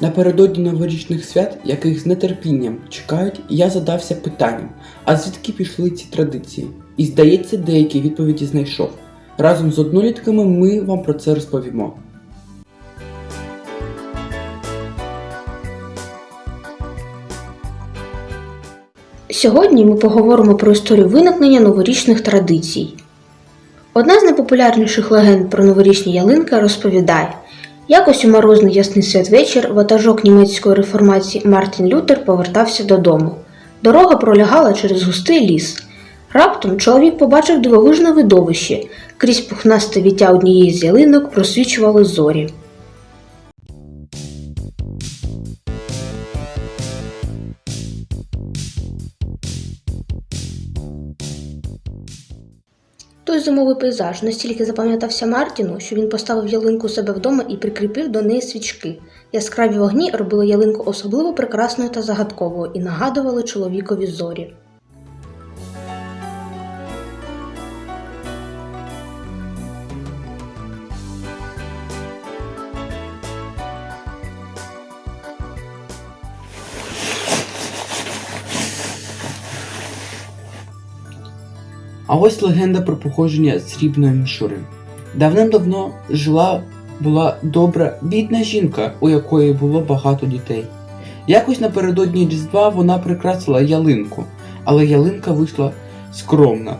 Напередодні новорічних свят, яких з нетерпінням чекають, я задався питанням, а звідки пішли ці традиції? І здається, деякі відповіді знайшов. Разом з однолітками ми вам про це розповімо. Сьогодні ми поговоримо про історію виникнення новорічних традицій. Одна з найпопулярніших легенд про новорічні ялинки розповідає, якось у морозний ясний святвечір ватажок німецької реформації Мартін Лютер повертався додому. Дорога пролягала через густий ліс. Раптом чоловік побачив дивовижне видовище. Крізь пухнасте віття однієї з ялинок просвічували зорі. Той зимовий пейзаж настільки запам'ятався Мартіну, що він поставив ялинку себе вдома і прикріпив до неї свічки. Яскраві вогні робили ялинку особливо прекрасною та загадковою і нагадували чоловікові зорі. А ось легенда про походження срібної мішури. Давним-давно жила була добра, бідна жінка, у якої було багато дітей. Якось напередодні Різдва вона прикрасила ялинку, але ялинка вийшла скромна,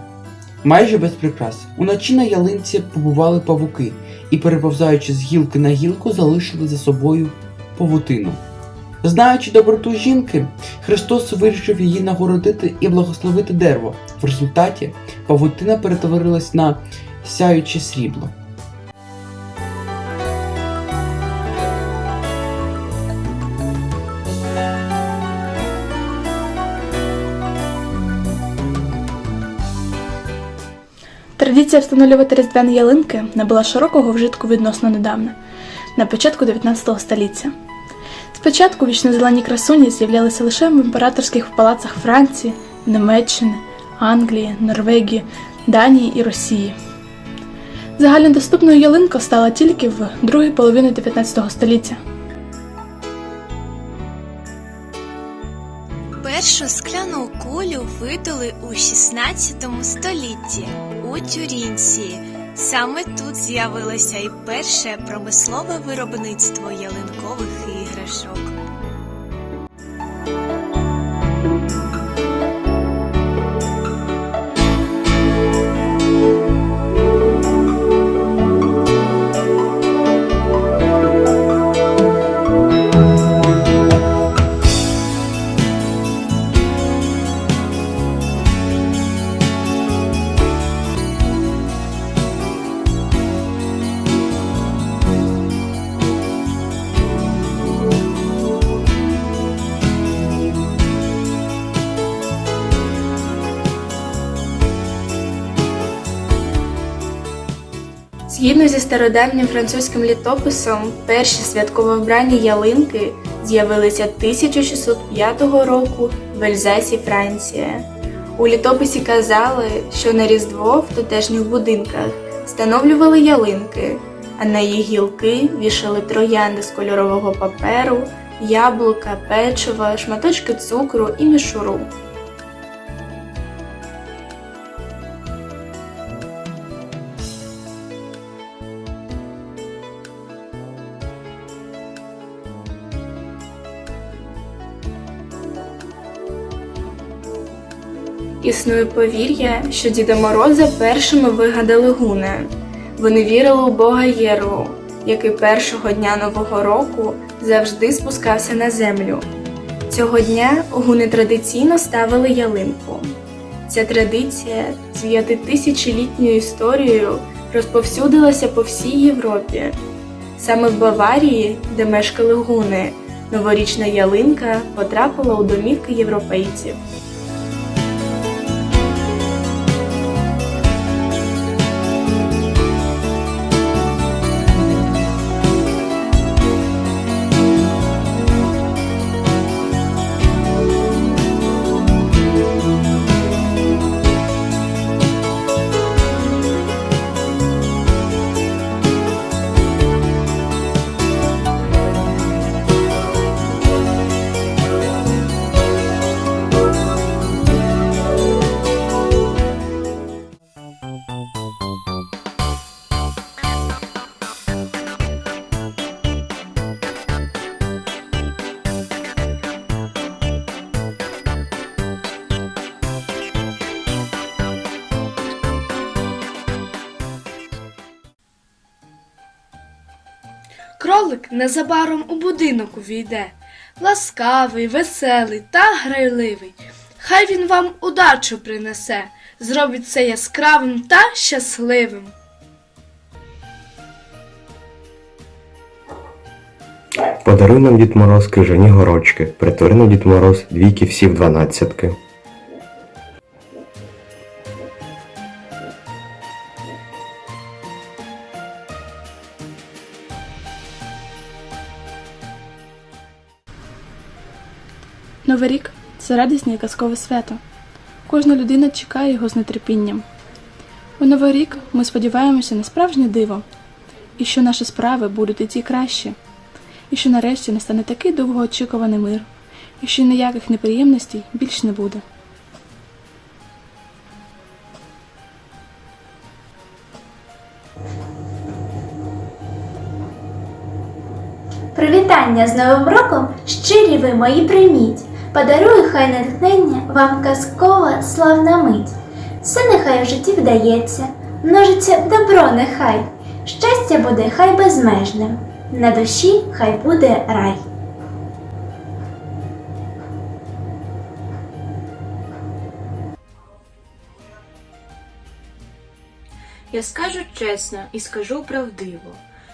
майже без прикрас. Уночі на ялинці побували павуки і, переповзаючи з гілки на гілку, залишили за собою павутину. Знаючи доброту жінки, Христос вирішив її нагородити і благословити дерево. В результаті павутина перетворилась на сяюче срібло. Традиція встановлювати різдвяні ялинки набула широкого вжитку відносно недавно, на початку 19 століття. Спочатку вічно-зелені красуні з'являлися лише в імператорських палацах Франції, Німеччини, Англії, Норвегії, Данії і Росії. Загальнодоступною ялинка стала тільки в другій половині 19 століття. Першу скляну кулю видали у 16 столітті у Тюрінці. Саме тут з'явилося і перше промислове виробництво ялинкових special Згідно зі стародавнім французьким літописом, перші святково вбрані ялинки з'явилися 1605 року в Ельзасі, Франція. У літописі казали, що на Різдво в тутешніх будинках встановлювали ялинки, а на їх гілки вішали троянди з кольорового паперу, яблука, печива, шматочки цукру і мішуру. Існує повір'я, що Діда Мороза першими вигадали гуни. Вони вірили у Бога Єрву, який першого дня Нового року завжди спускався на землю. Цього дня гуни традиційно ставили ялинку. Ця традиція з п'ятитисячолітньою історією розповсюдилася по всій Європі. Саме в Баварії, де мешкали гуни, новорічна ялинка потрапила у домівки європейців. Кролик незабаром у будинок увійде, ласкавий, веселий та грайливий. Хай він вам удачу принесе, зробить все яскравим та щасливим. Подаруй нам Дід Мороз крижані горочки, притвори на Дід Мороз двійки всі в дванадцятки. Новий рік це радісне і казкове свято. Кожна людина чекає його з нетерпінням. У Новий рік ми сподіваємося на справжнє диво, і що наші справи будуть іти краще, і що нарешті настане такий довгоочікуваний мир, і що ніяких неприємностей більш не буде. Привітання з Новим роком щирі ви мої прийміть. Подарую хай натхнення вам казкова славна мить. Все нехай в житті вдається, множиться добро нехай. Щастя буде хай безмежним, на душі хай буде рай. Я скажу чесно і скажу правдиво,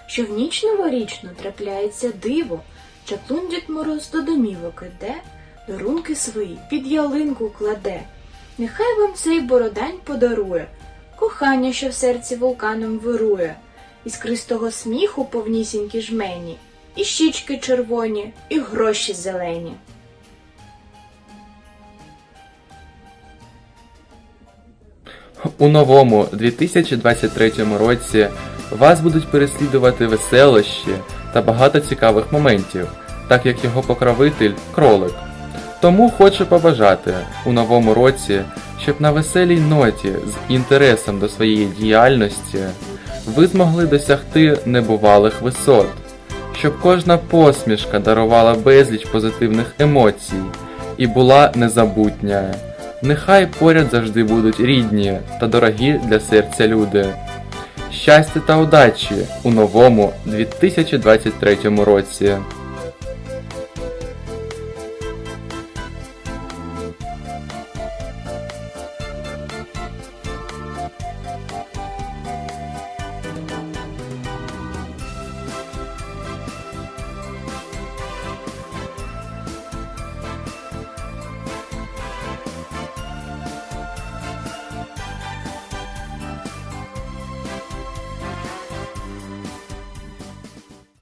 що в ніч новорічну трапляється диво, чаклун Дід Мороз до домівок іде, дарунки свої під ялинку кладе. Нехай вам цей бородань подарує, кохання, що в серці вулканом вирує, іскристого сміху повнісінькі жмені, і щічки червоні, і гроші зелені. У новому 2023 році вас будуть переслідувати веселощі та багато цікавих моментів, так як його покровитель кролик. Тому хочу побажати у новому році, щоб на веселій ноті з інтересом до своєї діяльності ви змогли досягти небувалих висот, щоб кожна посмішка дарувала безліч позитивних емоцій і була незабутня. Нехай поряд завжди будуть рідні та дорогі для серця люди. Щастя та удачі у новому 2023 році!